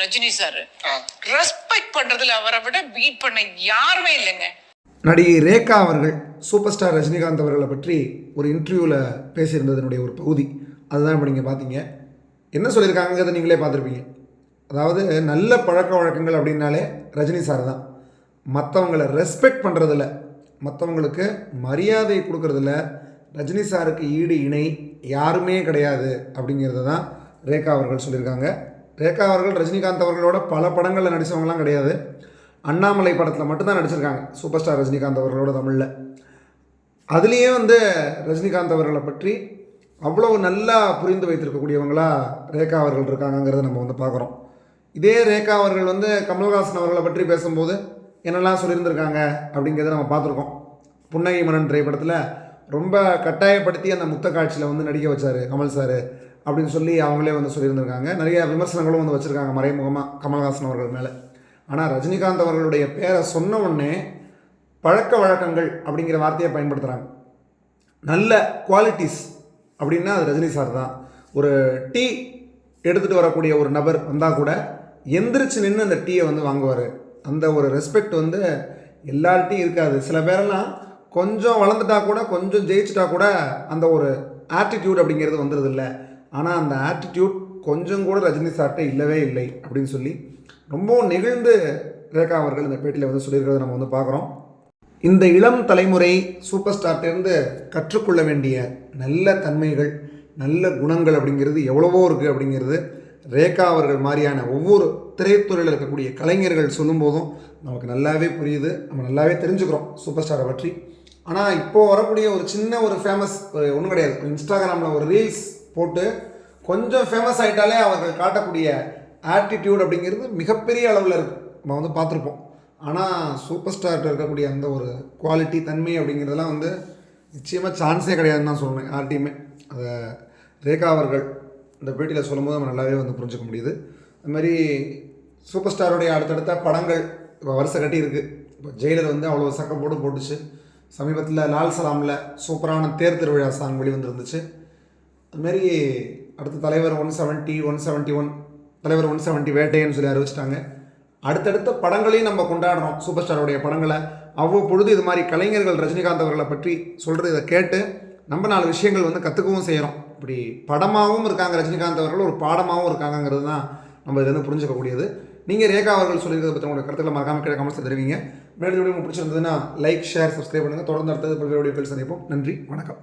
Rajini sir. Respect பண்றதுல அவரை விட பீட் பண்ண யாருமே இல்லைங்க. நடிகை ரேகா அவர்கள் சூப்பர் ஸ்டார் ரஜினிகாந்த் அவர்களை பற்றி ஒரு இன்டர்வியூவில் பேசியிருந்ததனுடைய ஒரு பகுதி. அதுதான் இப்போ நீங்கள் பார்த்தீங்க என்ன சொல்லியிருக்காங்கிறத நீங்களே பார்த்துருப்பீங்க. அதாவது நல்ல பழக்க வழக்கங்கள் அப்படின்னாலே ரஜினி சார் தான். மற்றவங்களை ரெஸ்பெக்ட் பண்ணுறதில்ல மற்றவங்களுக்கு மரியாதை கொடுக்கறதில்ல ரஜினி சாருக்கு ஈடு இணை யாருமே கிடையாது அப்படிங்கிறத தான் ரேகா அவர்கள் சொல்லியிருக்காங்க. ரேகா அவர்கள் ரஜினிகாந்த் அவர்களோட பல படங்களில் நடித்தவங்களாம் கிடையாது. அண்ணாமலை படத்தில் மட்டும்தான் நடிச்சிருக்காங்க சூப்பர் ஸ்டார் ரஜினிகாந்த் அவர்களோட தமிழில். அதுலேயே வந்து ரஜினிகாந்த் அவர்களை பற்றி அவ்வளோ நல்லா புரிந்து வைத்திருக்கக்கூடியவங்களா ரேகா அவர்கள் இருக்காங்கங்கிறத நம்ம வந்து பார்க்குறோம். இதே ரேகா அவர்கள் வந்து கமல்ஹாசன் அவர்களை பற்றி பேசும்போது என்னெல்லாம் சொல்லியிருந்திருக்காங்க அப்படிங்கிறத நம்ம பார்த்துருக்கோம். புன்னகை மன்னன் திரைப்படத்தில் ரொம்ப கட்டாயப்படுத்தி அந்த முத்த காட்சியில் வந்து நடிக்க வச்சார் கமல் சார். அப்படின்னு சொல்லி அவங்களே வந்து சொல்லியிருந்திருக்காங்க. நிறைய விமர்சனங்களும் வந்து வச்சுருக்காங்க மறைமுகமாக கமல்ஹாசன் அவர்கள் மேலே. ஆனால் ரஜினிகாந்த் அவர்களுடைய பேரை சொன்ன உடனே பழக்க வழக்கங்கள் அப்படிங்கிற வார்த்தையை பயன்படுத்துகிறாங்க நல்ல குவாலிட்டிஸ் அப்படின்னா அது ரஜினி சார் தான். ஒரு டீ எடுத்துகிட்டு வரக்கூடிய ஒரு நபர் வந்தால் கூட எந்திரிச்சு நின்று அந்த டீயை வந்து வாங்குவார். அந்த ஒரு ரெஸ்பெக்ட் வந்து எல்லார்ட்டையும் இருக்காது. சில பேரெல்லாம் கொஞ்சம் வளர்ந்துட்டா கூட கொஞ்சம் ஜெயிச்சிட்டா கூட அந்த ஒரு ஆட்டிடியூட் அப்படிங்கிறது வந்துடுது இல்லை ஆனால் அந்த ஆட்டிடியூட் கொஞ்சம் கூட ரஜினி சார்கிட்ட இல்லவே இல்லை அப்படின்னு சொல்லி ரொம்பவும் நெகிழ்ந்து ரேகா அவர்கள் இந்த பேட்டியில் வந்து சொல்லியிருக்கிறத நம்ம வந்து பார்க்குறோம். இந்த இளம் தலைமுறை சூப்பர் ஸ்டார்ட்டேருந்து கற்றுக்கொள்ள வேண்டிய நல்ல தன்மைகள் நல்ல குணங்கள் அப்படிங்கிறது எவ்வளவோ இருக்குது அப்படிங்கிறது ரேகா அவர்கள் மாதிரியான ஒவ்வொரு திரைத்துறையில் இருக்கக்கூடிய கலைஞர்கள் சொல்லும்போதும் நமக்கு நல்லாவே புரியுது. நம்ம நல்லாவே தெரிஞ்சுக்கிறோம் சூப்பர் ஸ்டாரை பற்றி. ஆனால் இப்போது வரக்கூடிய ஒரு சின்ன ஒரு ஃபேமஸ் ஒன்றும் கிடையாது. இன்ஸ்டாகிராமில் ஒரு ரீல்ஸ் போட்டு கொஞ்சம் ஃபேமஸ் ஆகிட்டாலே அவர்கள் காட்டக்கூடிய ஆட்டிடியூட் அப்படிங்கிறது மிகப்பெரிய அளவில் இருக்குது நம்ம வந்து பார்த்துருப்போம். ஆனால் சூப்பர் ஸ்டார்கிட்ட இருக்கக்கூடிய அந்த ஒரு குவாலிட்டி தன்மை அப்படிங்கிறதெல்லாம் வந்து நிச்சயமாக சான்ஸே கிடையாதுன்னு தான் சொல்லணும் யார்ட்டையுமே அதை ரேகா அவர்கள் இந்த பேட்டியில் சொல்லும்போது நம்ம நல்லாவே வந்து புரிஞ்சுக்க முடியுது. அது மாதிரி சூப்பர் ஸ்டாருடைய அடுத்தடுத்த படங்கள் இப்போ வருஷம் கட்டி இருக்குது இப்போ ஜெயிலர் வந்து அவ்வளோ சக்கம் போட்டு போட்டுச்சு. சமீபத்தில் லால் சலாமில் சூப்பரான தேர் திருவிழா சாங் வெளிவந்துருந்துச்சு. அதுமாரி அடுத்த தலைவர் one seventy one seventy one தலைவர் ஒன் செவன்ட்டி வேட்டைன்னு சொல்லி அறிவிச்சிட்டாங்க. அடுத்தடுத்த படங்களையும் நம்ம கொண்டாடுறோம். சூப்பர் ஸ்டாருடைய படங்களை. அவ்வப்பொழுது இது மாதிரி கலைஞர்கள் ரஜினிகாந்த் அவர்களை பற்றி சொல்கிறத இதை கேட்டு நம்ம நாலு விஷயங்கள் வந்து கற்றுக்கவும் செய்கிறோம் இப்படி படமாகவும் இருக்காங்க ரஜினிகாந்த் அவர்கள். ஒரு பாடமாகவும் இருக்காங்கங்கிறது தான் நம்ம இதுலேருந்து புரிஞ்சுக்கக்கூடியது. நீங்கள் ரேகா அவர்கள் சொல்லியிருக்கிறத பற்றி உங்களுடைய கருத்துக்களை மறக்காமல் கீழே கமெண்ட்ஸ் தெரிவிங்க. மேலும் வீடியோ உங்களுக்கு பிடிச்சிருந்ததுன்னா லைக் ஷேர் சப்ஸ்கிரைப் பண்ணுங்கள் தொடர்ந்து அடுத்தது பல்வேறு வீடியோக்கள் சந்திப்போம். நன்றி. வணக்கம்.